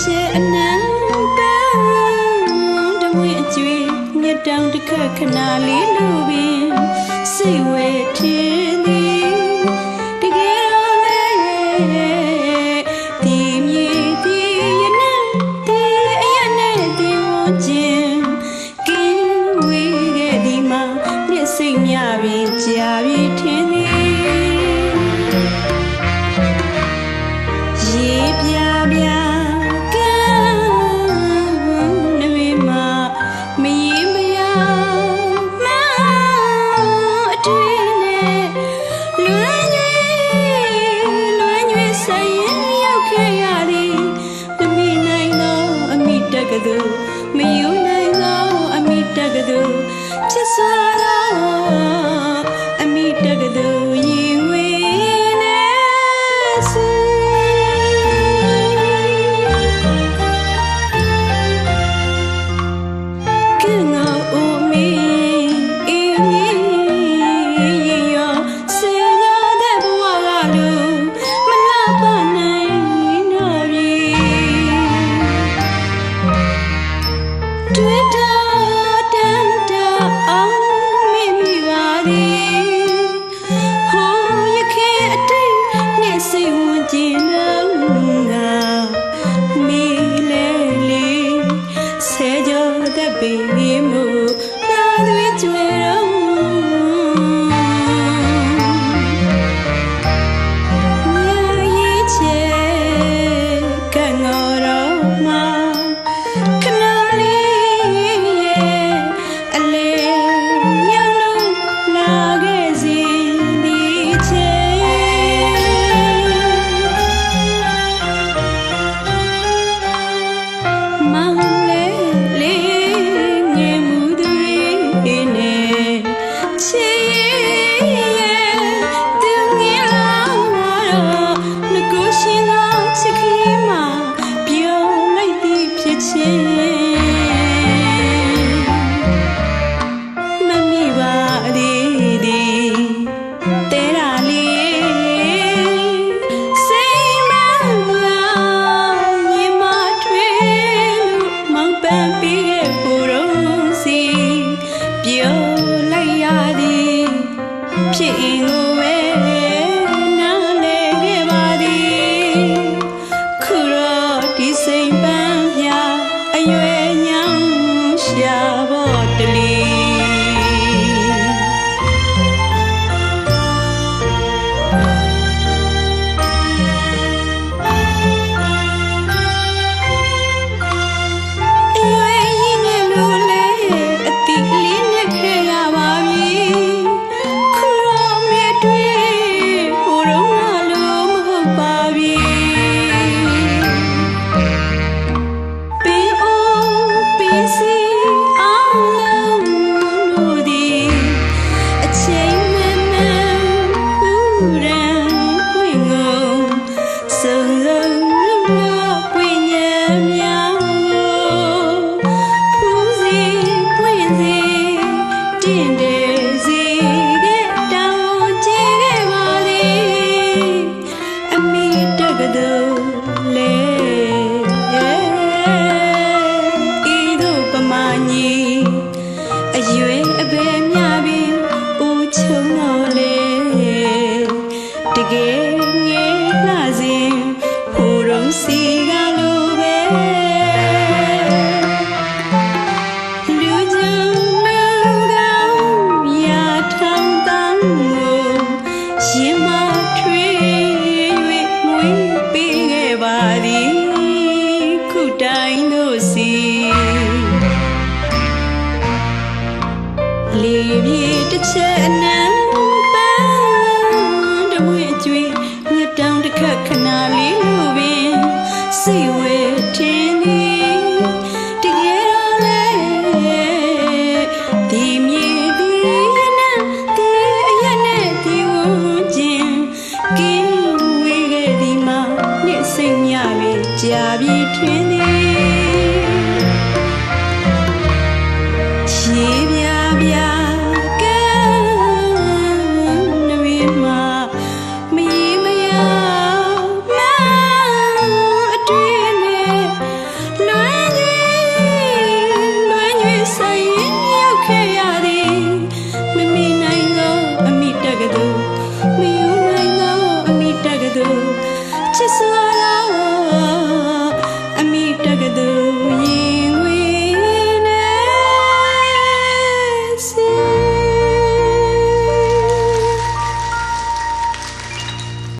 ချေအနံတန်းတမွေအကျွေးမြတ်တောင်တစ်ခက်ခဏလေးလိုပင်စိတ်ဝဲထင်းသည်တကယ်တော့လည်းဒီမြေဒီရနံဒီအရနဲ့ဒီဝချင်းကင်းဝေးခဲ့ဒီမှာမျက်စိမြပင်ကြာပြီးထင်း ဆိုင်ရင်ရောက်ခဲ့ရသည်မမိနိုင်သောအမိတက်ကသူမယူနိုင်သောအမိတက်ကသူချစ်စွာသော 情 ဖြစ်၏ကိုပဲနားလည်ခဲ့ပါသည်ခုတော့ဒီစိမ်ပန်းပြအရွယ်ညောင်းရှာဖို့တလီ ကဒုလေဤသို့ပမာညိအရွယ်အဘဲမြပင်ဦးချုံတော်လေတကယ် 天地。